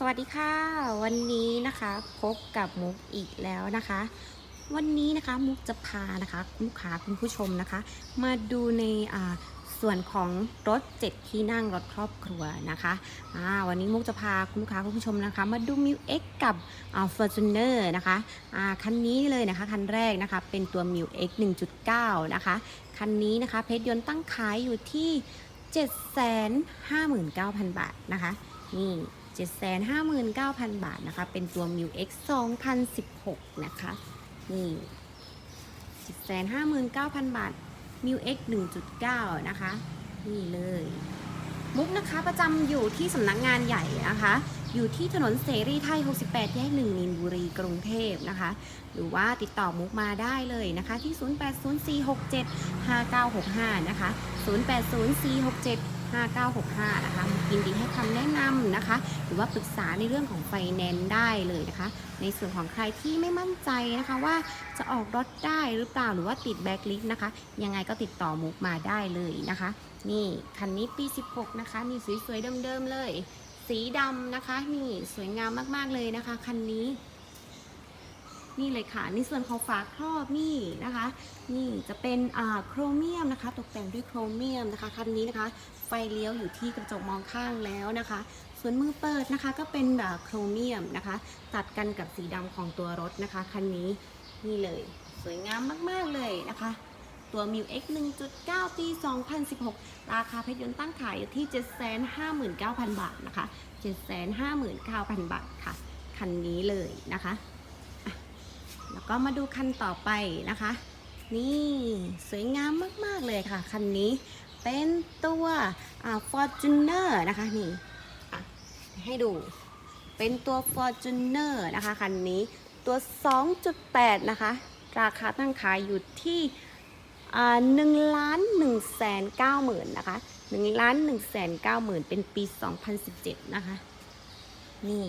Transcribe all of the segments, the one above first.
สวัสดีค่ะ วันนี้นะคะพบกับมุกอีกแล้วนะคะ วันนี้นะคะมุกจะพานะคะคุณลูกค้าคุณผู้ชมนะคะ มาดูในอ่าส่วนของรถ 7 ที่นั่งรถครอบครัวนะคะวันนี้มุกจะพาคุณลูกค้าคุณผู้ชมนะคะ มาดู m ิ X กับอ่า Fortuner นะคะคันนี้เลยนะคะคันแรกนะคะเป็นตัว m ิ X 1.9นะคะคันนี้นะคะเพชรยนต์ตั้งขายอยู่ที่ 759,000 บาทนะคะนี่ 759,000 บาทนะคะ เป็นตัว m ิ X 2016 นะคะ นี่ 759,000 บาท m ิ X 1.9 นะคะ นี่เลย มุกนะคะประจำอยู่ที่สำนักงานใหญ่นะคะ อยู่ที่ถนนเสรีไทย 68 แยก 1 มีนบุรีกรุงเทพนะคะ หรือว่าติดต่อมุกมาได้เลยนะคะที่ 0804675965 นะคะ 080467 5965 นะคะยินดีให้คำแนะนำนะคะ หรือว่าปรึกษาในเรื่องของไฟแนนซ์ได้เลยนะคะ ในส่วนของใครที่ไม่มั่นใจนะคะว่าจะออกรถได้หรือเปล่าหรือว่าติดแบ็คลิสนะคะ ยังไงก็ติดต่อมุกมาได้เลยนะคะ นี่คันนี้ปี 16 นะคะ นี่สวยๆเดิมๆเลย สีดำนะคะ นี่สวยงามมากๆเลยนะคะ คันนี้ นี่เลยค่ะ ในส่วนของฝาครอบนี่นะคะ นี่จะเป็นโครเมียมนะคะ ตกแต่งด้วยโครเมียมนะคะคันนี้นะคะ ไฟเลี้ยวอยู่ที่กระจกมองข้างแล้วนะคะ ส่วนมือเปิดนะคะก็เป็นแบบโครเมียมนะคะ ตัดกันกับสีดำของตัวรถนะคะคันนี้นี่เลยสวยงามมากๆเลยนะคะตัว m ิ X 1.9 ปี 2016 ราคาเพชรยนต์ตั้งขายอยู่ที่ 759,000 บาทนะคะ 759,000 บาทค่ะ คันนี้เลยนะคะ แล้วก็มาดูคันต่อไปนะคะ นี่สวยงามมาก ๆ เลยค่ะ คันนี้เป็นตัวอ่า Fortuner นะคะนี่ให้ดูเป็นตัว Fortuner นะคะคันนี้ตัว 2.8 นะคะ ราคาตั้งขายอยู่ที่หนึ่งล้านหนึ่งแสนเก้าหมื่นนะคะหนึ่งล้านหนึ่งแสนเก้าหมื่นเป็นปี 2017 นะคะ นี่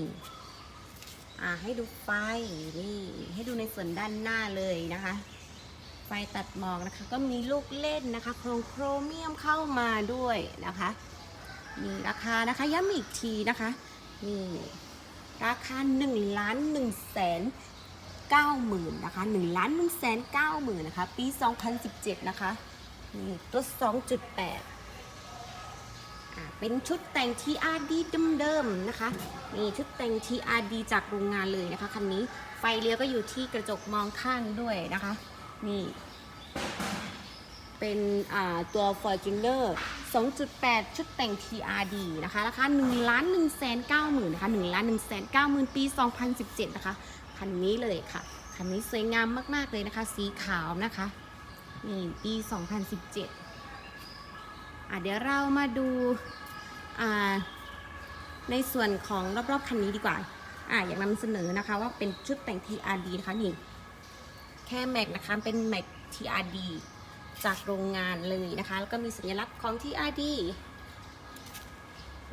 อ่าให้ดูไฟนี่ ให้ดูในส่วนด้านหน้าเลยนะคะ ไฟตัดหมอกนะคะ ก็มีลูกเล่นนะคะ โครงโครเมียมเข้ามาด้วยนะคะนี่ราคานะคะย้ำอีกทีนะคะนี่ราคา1ล้าน1แสน9หมื่นนะคะ1ล้าน1แสน9หมื่นนะคะ ปี 2017 นะคะนี่ตัว 2.8 เป็นชุดแต่ง TRD เดิมๆนะคะนี่ชุดแต่ง TRD จากโรงงานเลยนะคะคันนี้ไฟเลี้ยวก็อยู่ที่กระจกมองข้างด้วยนะคะนี่เป็นอ่าตัว Fortuner 2.8 ชุดแต่ง TRD นะคะราคา1ล้าน1แสน9หมื่นนะคะ1ล้าน1แสน9หมื่นปี 2017 นะคะ คันนี้เลยค่ะ คันนี้สวยงามมาก ๆ เลยนะคะ สีขาวนะคะ นี่ ปี 2017 เดี๋ยวเรามาดูในส่วนของรอบๆคันนี้ดีกว่าอะอยากนำเสนอนะคะว่าเป็นชุดแต่ง TRD นะคะนี่แค่แม็กนะคะเป็นแม็ก TRD จากโรงงานเลยนะคะ แล้วก็มีสัญลักษณ์ของ TRD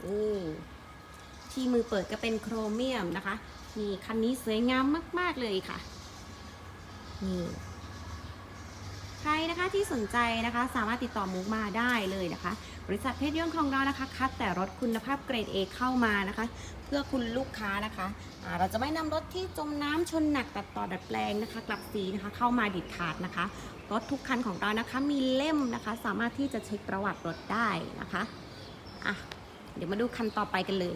นี่ที่มือเปิดก็เป็นโครเมียมนะคะนี่คันนี้สวยงามมาก ๆ เลยค่ะนี่ ครนะคะที่สนใจนะคะ สามารถติดต่อมุกมาได้เลยนะคะ บริษัทเพชรยนต์ของเรานะคะ คัดแต่รถคุณภาพเกรด A เข้ามานะคะ เพื่อคุณลูกค้านะคะอ่าเราจะไม่นำรถที่จมน้ำชนหนักตัดต่อดัดแปลงนะคะ กลับสีนะคะ เข้ามาดิดขาดนะคะ รถทุกคันของเรานะคะมีเล่มนะคะ สามารถที่จะเช็คประวัติรถได้นะคะอะเดี๋ยวมาดูคันต่อไปกันเลย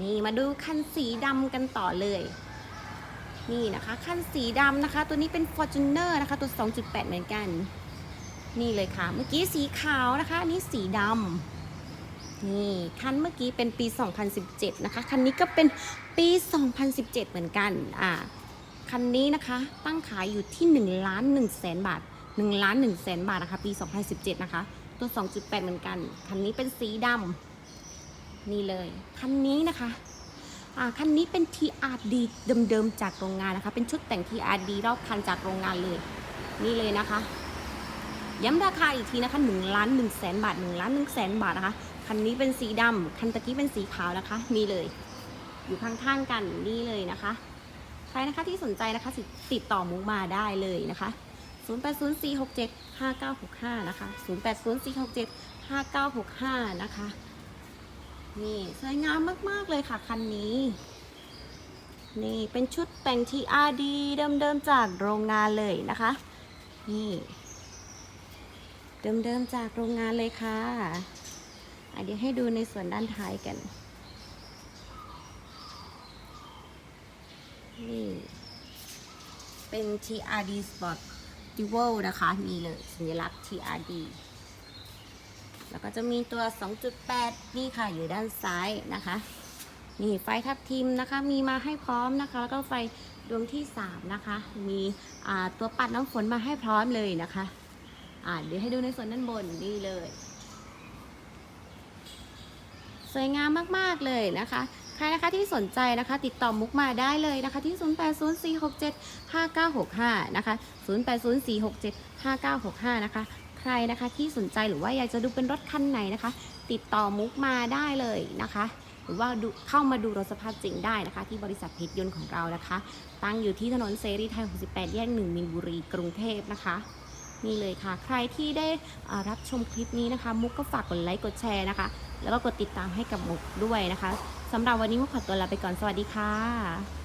นี่มาดูคันสีดำกันต่อเลย นี่นะคะ คันสีดำนะคะ ตัวนี้เป็น Fortuner นะคะ ตัว 2.8 เหมือนกัน นี่เลยค่ะ เมื่อกี้สีขาวนะคะอันนี้สีดำนี่คันเมื่อกี้เป็นปี 2017 นะคะ คันนี้ก็เป็นปี 2017 เหมือนกัน อ่า คันนี้นะคะตั้งขายอยู่ที่1ล้าน1แสนบาท1ล้าน1แสนบาทนะคะ ปี 2017 นะคะ ตัว 2.8 เหมือนกัน คันนี้เป็นสีดำนี่เลย คันนี้นะคะ คันนี้เป็น TRD เดิมๆจากโรงงานนะคะ เป็นชุดแต่ง TRD รอบคันจากโรงงานเลย นี่เลยนะคะ ย้ำราคาอีกทีนะคะ1ล้าน1แสนบาท1ล้าน1แสนบาทนะคะ คันนี้เป็นสีดำคันตะกี้เป็นสีขาวนะคะ นี่เลย อยู่ข้างๆกันนี่เลยนะคะ ใครนะคะที่สนใจนะคะติดติดต่อมุกมาได้เลยนะคะ0804675965นะคะ0804675965นะคะ นี่สวยงามมาก ๆ เลยค่ะ คันนี้ นี่เป็นชุดแต่ง TRD เดิม ๆ จากโรงงานเลยนะคะ นี่ เดิม ๆ จากโรงงานเลยค่ะเดี๋ยวให้ดูในส่วนด้านท้ายกัน นี่ เป็น TRD Sport Dual นะคะ นี่เลยสัญลักษณ์ TRD แล้วก็จะมีตัว 2.8 นี่ค่ะอยู่ด้านซ้ายนะคะ นี่ไฟทับทิมนะคะ มีมาให้พร้อมนะคะ แล้วก็ไฟดวงที่ 3 นะคะ มีตัวปัดน้ำฝนมาให้พร้อมเลยนะคะเดี๋ยวให้ดูในส่วนด้านบนนี่เลย สวยงามมากๆเลยนะคะใครนะคะที่สนใจนะคะติดต่อมุกมาได้เลยนะคะที่ 0804675965 นะคะ 0804675965 นะคะ ใครนะคะที่สนใจหรือว่าอยากจะดูเป็นรถคันไหนนะคะ ติดต่อมุกมาได้เลยนะคะ หรือว่าดูเข้ามาดูรถสภาพจริงได้นะคะ ที่บริษัทเพชรยนต์ของเรานะคะ ตั้งอยู่ที่ถนนเสรีไทย 68 แยก 1 มินบุรี กรุงเทพนะคะนี่เลยค่ะ ใครที่ได้รับชมคลิปนี้นะคะ มุกก็ฝากกดไลค์กดแชร์นะคะ แล้วก็กดติดตามให้กับมุกด้วยนะคะสำหรับวันนี้มุกขอตัวลาไปก่อนสวัสดีค่ะ